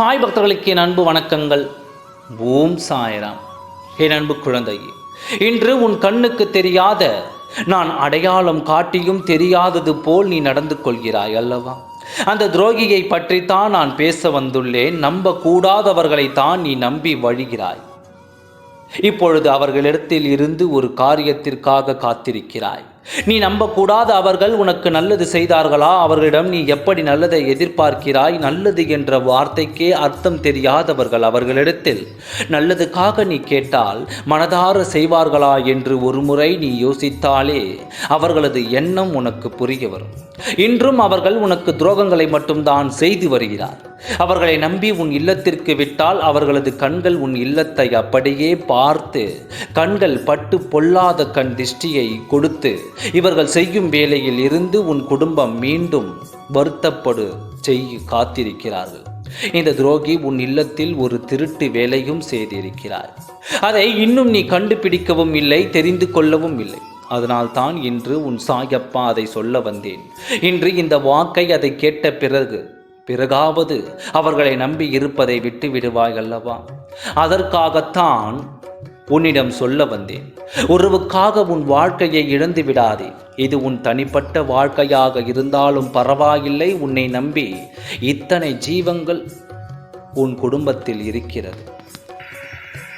சாய் பக்தர்களுக்கு என் அன்பு வணக்கங்கள். ஓம் சாய்ராம். என் அன்பு குழந்தையே இன்று உன் கண்ணுக்கு தெரியாத நான் அடையாளம் காட்டியும் தெரியாதது போல் நீ நடந்து கொள்கிறாய் அல்லவா? அந்த துரோகியை பற்றித்தான் நான் பேச வந்துள்ளேன். நம்ப கூடாதவர்களைத்தான் நீ நம்பி வழிகிறாய். இப்பொழுது அவர்களிடத்தில் இருந்து ஒரு காரியத்திற்காக காத்திருக்கிறாய். நீ நம்பக்கூடாத அவர்கள் உனக்கு நல்லது செய்தார்களா? அவர்களிடம் நீ எப்படி நல்லதை எதிர்பார்க்கிறாய்? நல்லது என்ற வார்த்தைக்கே அர்த்தம் தெரியாதவர்கள் அவர்களிடத்தில். நல்லதுக்காக நீ கேட்டால் மனதார செய்வார்களா என்று ஒருமுறை நீ யோசித்தாலே அவர்களது எண்ணம் உனக்கு புரிய வரும். இன்றும் அவர்கள் உனக்கு துரோகங்களை மட்டும்தான் செய்து வருகிறார். அவர்களை நம்பி உன் இல்லத்திற்கு விட்டால் அவர்களது கண்கள் உன் இல்லத்தை அப்படியே பார்த்து கண்கள் பட்டு பொல்லாத கண் திஷ்டியை கொடுத்து இவர்கள் செய்யும் வேலையில் இருந்து உன் குடும்பம் மீண்டும் வருத்தப்படு செய்ய காத்திருக்கிறார்கள். இந்த துரோகி உன் இல்லத்தில் ஒரு திருட்டு வேலையும் செய்திருக்கிறார். அதை இன்னும் நீ கண்டுபிடிக்கவும் இல்லை தெரிந்து கொள்ளவும் இல்லை. அதனால்தான் இன்று உன் சாயப்பா அதை சொல்ல வந்தேன். இன்று இந்த வாக்கை அதை கேட்ட பிறகு பிறகாவது அவர்களை நம்பி இருப்பதை விட்டு விடுவாய் அல்லவா? அதற்காகத்தான் உன்னிடம் சொல்ல வந்தேன். உறவுக்காக உன் வாழ்க்கையை இழந்து விடாதே. இது உன் தனிப்பட்ட வாழ்க்கையாக இருந்தாலும் பரவாயில்லை. உன்னை நம்பி இத்தனை ஜீவங்கள் உன் குடும்பத்தில் இருக்கிறது.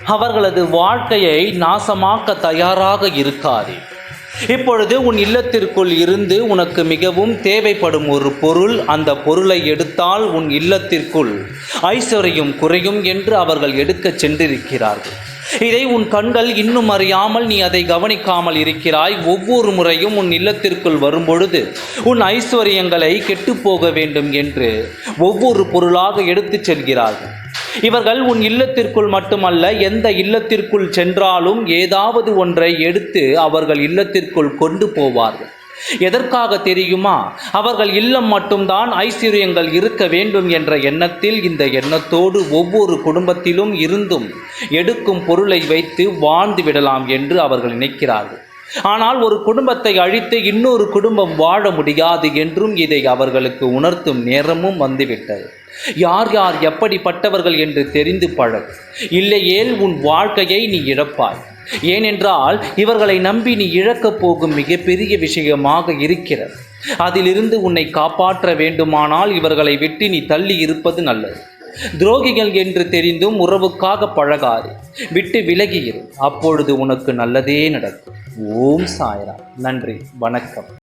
அவர்களது வாழ்க்கையை நாசமாக்க தயாராக இருக்காதே. இப்பொழுது உன் இல்லத்திற்குள் இருந்து உனக்கு மிகவும் தேவைப்படும் ஒரு பொருள் அந்த பொருளை எடுத்தால் உன் இல்லத்திற்குள் ஐஸ்வர்யம் குறையும் என்று அவர்கள் எடுக்கச் சென்றிருக்கிறார்கள். இதை உன் கண்கள் இன்னும் அறியாமல் நீ அதை கவனிக்காமல் இருக்கிறாய். ஒவ்வொரு முறையும் உன் இல்லத்திற்குள் வரும்பொழுது உன் ஐஸ்வர்யங்களை கெட்டுப்போக வேண்டும் என்று ஒவ்வொரு பொருளாக எடுத்துச் செல்கிறார்கள். இவர்கள் உன் இல்லத்திற்குள் மட்டுமல்ல எந்த இல்லத்திற்குள் சென்றாலும் ஏதாவது ஒன்றை எடுத்து அவர்கள் இல்லத்திற்குள் கொண்டு போவார்கள். எதற்காக தெரியுமா? அவர்கள் இல்லம் மட்டும்தான் ஐஸ்வர்யங்கள் இருக்க வேண்டும் என்ற எண்ணத்தில் இந்த எண்ணத்தோடு ஒவ்வொரு குடும்பத்திலும் இருந்தும் எடுக்கும் பொருளை வைத்து வாழ்ந்து விடலாம் என்று அவர்கள் நினைக்கிறார்கள். ஆனால் ஒரு குடும்பத்தை அழித்து இன்னொரு குடும்பம் வாழ முடியாது என்றும் இதை அவர்களுக்கு உணர்த்தும் நேரமும் வந்துவிட்டது. யார் யார் எப்படிப்பட்டவர்கள் என்று தெரிந்து பழகு. இல்லையேல் உன் வாழ்க்கையை நீ இழப்பாய். ஏனென்றால் இவர்களை நம்பி நீ இழக்கப் போகும் மிகப்பெரிய விஷயமாக இருக்கிறது. அதிலிருந்து உன்னை காப்பாற்ற வேண்டுமானால் இவர்களை விட்டு நீ தள்ளி இருப்பது நல்லது. துரோகிகள் என்று தெரிந்தும் உறவுக்காக பழகாது. விட்டு விலகியிரு அப்பொழுது உனக்கு நல்லதே நடக்கும். ஓம் சாய்ராம். நன்றி. வணக்கம்.